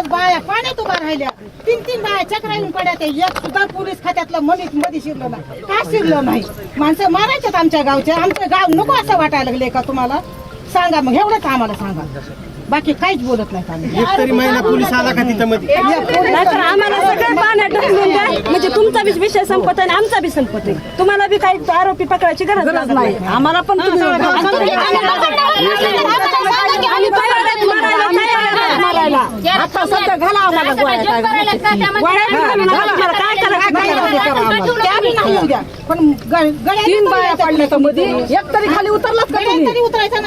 आज बाया पाण्यात उभा राहिल्या. तीन तीन बाया पड्या त्या एक सुद्धा पोलीस खात्यातलं मनीत मध्ये शिरलं नाही. का शिरलं नाही? माणसं मारायच्यात आमच्या गावचे. आमचं गाव नको असं वाटायला लागले का तुम्हाला? सांगा मग एवढंच आम्हाला सांगा. बाकी काहीच बोलत नाही आम्ही. एक तरी महिला पोलीस आला का तिथं मध्ये नाहीतर आम्हाला सगळं पाण्यात ढकलून द्या. म्हणजे तुमचा बी विषय संपत आहे आणि आमचा बी संपत आहे. तुम्हाला बी काही आरोपी पकडायची गरज नाही. आम्हाला पण तुम्ही आम्ही तयार आहेत मारायला, तयार आहेत मारायला. आता सध्या घाला आम्हाला गोळ्या काय. गोळ्या पण तीन बाया पडल्या तर मध्ये एक तरी खाली उतरलाच का उतरायचं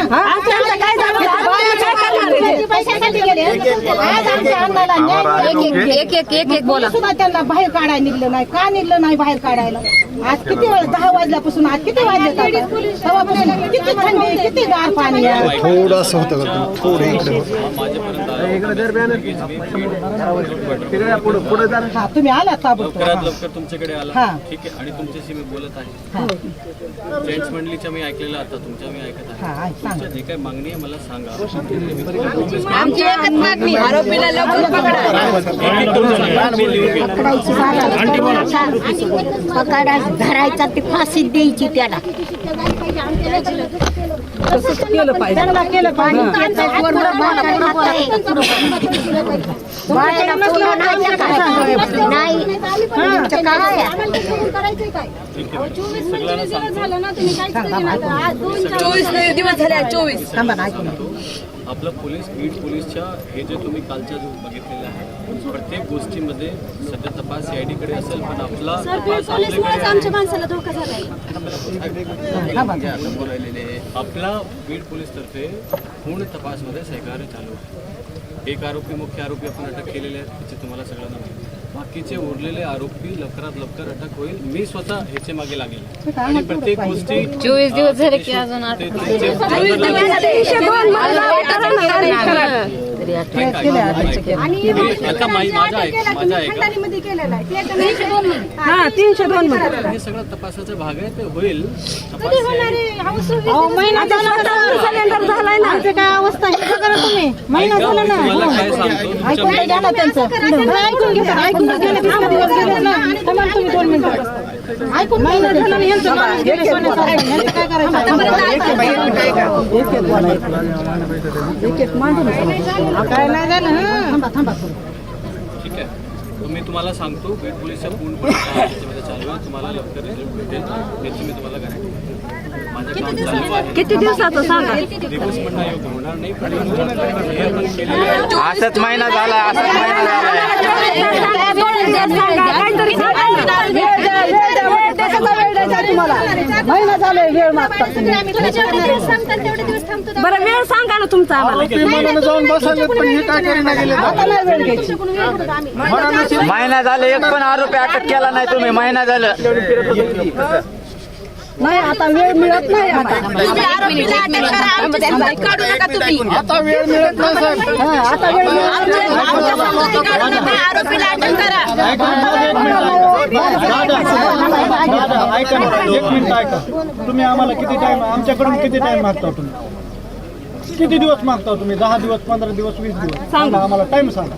एक एक एक एक बोला सुद्धा त्यांना बाहेर काढायला निघलं नाही का निघलं नाही बाहेर काढायला आज किती वेळ दहा वाजल्यापासून आज किती वाजले तेव्हापासून किती थंडी किती गार पाणी आहे थोडं हा तुम्ही आला ताबडतोब लवकरात लवकर तुमच्याकडे आला. हा. ठीक आहे आणि तुमच्याशी मी बोलत आहे. जेंट्स मंडळीच्या मी ऐकलेलं आता तुमच्या मी ऐकत आहे. हा सांगा. तुमच्या जे काही मागणी आहे मला सांगा. आमची एकच मागणी आरोपीला लवकर पकडा. एक एक करून सांगा. मी लिहून. पकडा धरायचा ते फाशी द्यायची त्याला. केलं पाहिजे. त्यांना केलं पाहिजे. बायाला पोरं नाही तर काय? नाही. तुमचं काय आहे? चोवीस दिवस झाले आज, चोवीस. थांबा ना ऐकून घ्या. आपलं पोलीस बीड पोलीसच्या हे जे तुम्ही कालच्या जो बघितलेलं आहे प्रत्येक गोष्टीमध्ये सध्या तपास सीआयडी कडे असेल पण आपला. आपला बीड पोलीस तर्फे पूर्ण तपासमध्ये सहकार्य चालू आहे एक आरोपी मुख्य आरोपी आपण अटक केलेले आहेत त्याचे तुम्हाला सगळ्यांना माहिती. बाकीचे उरलेले आरोपी लवकरात लवकर अटक होईल. मी स्वतः ह्याचे मागे लागेल. आणि प्रत्येक गोष्टी चोवीस दिवस झाले की अजून हा तीनशे दोन मध्ये हे सगळं तपासाचा भाग आहे ते होईल. सिलेंडर झालाय ना. काय अवस्था आहे? तुम्ही. महिना झाला ना. ऐकून घ्या ना त्यांचं. हा, ऐकून घ्या. ऐकून गेले सोन्यासारखं. यांचं काय नाही झालं थांबा थांबा ठीक आहे तर मी तुम्हाला सांगतो बीड पोलीसच्या पूर्णपणे त्याच्यामध्ये चालू आहे तुम्हाला लवकर रिझल्ट भेटेल याची मी तुम्हाला गॅरंटी माझं काम चालू आहे. किती दिवसाचं सांगा. दिवस पण नाही होणार नाही पण पण केलेलं आहे. असंच महिना झाला असंच महिना झालाय महिना झालाय वेळ मागता तुम्ही. बरं वेळ सांगा ना तुमचा जाऊन बसायला पण हे काय करीना गेले आता नाही वेळ घ्यायची. महिना झाला एक पण आरोपी अटक केला नाही तुम्ही महिना झालं. नाही आता वेळ मिळत नाही आता. तुम्ही आरोपीला अटक करा आमच्या संपत्ती काढू नका तुम्ही. आता वेळ मिळत नाही साहेब हा, आता वेळ मिळत आमच्या आमच्या संपत्ती काढू नका आरोपीला अटक करा. ऐका ना, एक मिनिट दादा, ऐका ना, एक मिनिट ऐका. तुम्ही आम्हाला किती टाइम आमच्याकडून किती टाइम मागता तुम्ही? किती दिवस मागता तुम्ही? दहा दिवस पंधरा दिवस वीस दिवस? सांगा आम्हाला टाइम सांगा.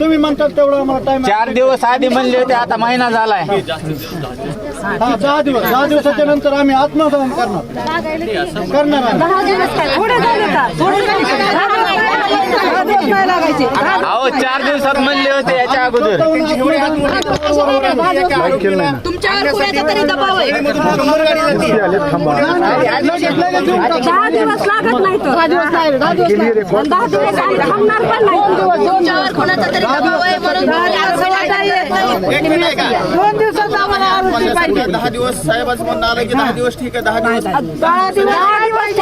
तुम्ही म्हणतात तेवढं आम्हाला टाइम चार दिवस आधी म्हणले होते आता महिना झालाय. हा दहा दिवस दहा दिवसाच्या नंतर आम्ही आत्मदान करणार करणार आम्ही दहा दिवस काय थोडे झाले का थोडे झाले का? दहा दिवस नाही लागायचे अहो चार दिवसात म्हणले होते याच्या अगोदर तुमच्यावर कुणाचा तरी दबाव आहे दहा दिवस लागत नाही तर दहा दिवस नाही दहा दिवस नाही पण दहा दिवस आम्ही थांबणार पण नाही तुमच्यावर कुणाचा तरी दबाव आहे म्हणून तुम्ही आरोपीला अटक करताय. दोन पाहिजे दहा दिवस साहेबाचं म्हणणं आलं की दहा दिवस ठीक आहे दहा दिवस दहा दिवस दहा दिवस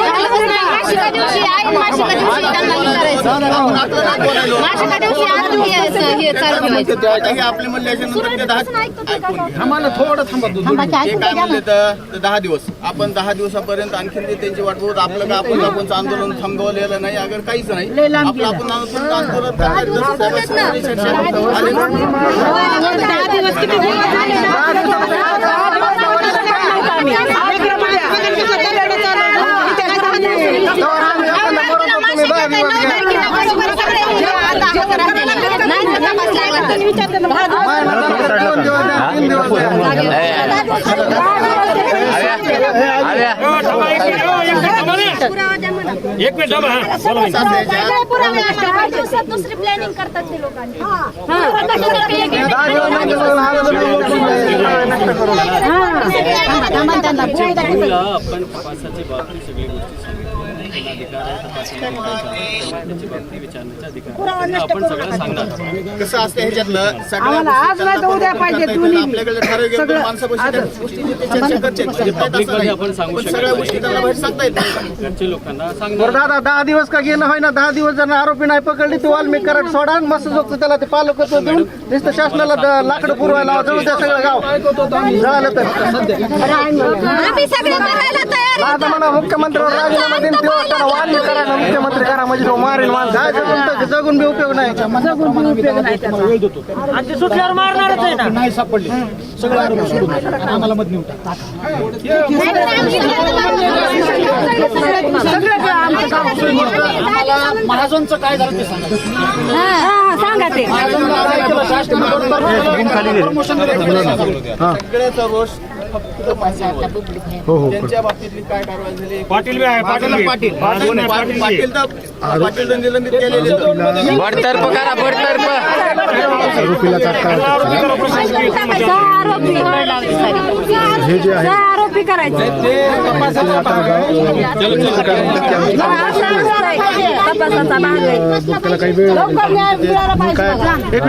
मासिका दिवशी आहे मासिका दिवशी त्यांना हे करायचं मासिका दिवशी हे चालू हे आपले म्हणल्याच्या नंतर ते दहा. आम्हाला थोडं थांबा दोन थांबा, मिनिटं. ते ऐकून काय. म्हणले तर ते दहा दिवस आपण दहा दिवसापर्यंत आणखीन ते त्यांची वाट बघत आपलं का आपण आपण आंदोलन थांबवलेलं नाही अगर काहीच नाही आपलं आपण आंदोलन आंदोलन करायचं. जसं साहेबांनी सांगितलं. आणि दहा दिवस किती दिवस झाले ना? आम्हाला मासिका नाही, नऊ तारखेला बरोबर सगळे आता हजर राहतील. मी विचारते ना मला दोन दिवस द्या, तीन दिवस द्या. दुसरी प्लॅनिंग करतात ते लोकांनी दहा दिवस नाही तर हा नष्ट करू तुम्हाला आपण तपासाची बाबतीत सगळी गोष्टी सांगितल्या त्यांना अधिकार आहे विचारण्याचा अधिकार आपण सगळं सांगणार कसं असतं ह्याच्यातलं करता. करता. आपण सांगू शकत लोकांना सांगणार. दादा दहा दिवस का गेलं होय ना दहा दिवस जर आरोपी नाही पकडली ते वाल्मिक कराड सोडा आणि मस्त जोगतं त्याला ते पालकत्व देऊन. नुसतं शासनाला द- लाकडं पुरवायला जवळ द्या सगळं गाव. झालं तर. आम्ही सगळे करायला तयार आता म्हणा मुख्यमंत्र्यावर राजीनामा देईन तेव्हा त्याला वाल्मिक करायला मुख्यमंत्री करा म्हणजे तो मारेल माणसं. जगून जगून बी उपयोग नाही. वेळ देतो. सुटल्यावर मारणारच आहे ना. नाही सापडले. सगळं आरोपी सोडून द्या. आणि आम्हाला मत नेऊन टाका. आम्हाला महाजनचं काय झालं ते सांगा. सांगा ते. प्रमोशन सगळ्याचा रोष फक्त पाटीलवर. त्यांच्या बाबतीतली काय कारवाई झाली पाटील पाटील पाटील पाटील तर पाटील तर निलंबित केलेले आहेत. बडतर्फ करा बडतर्फ सहा आरोपी सहा आरोपी करायचे तपासाचा भाग आहे लवकर न्याय मिळाला पाहिजे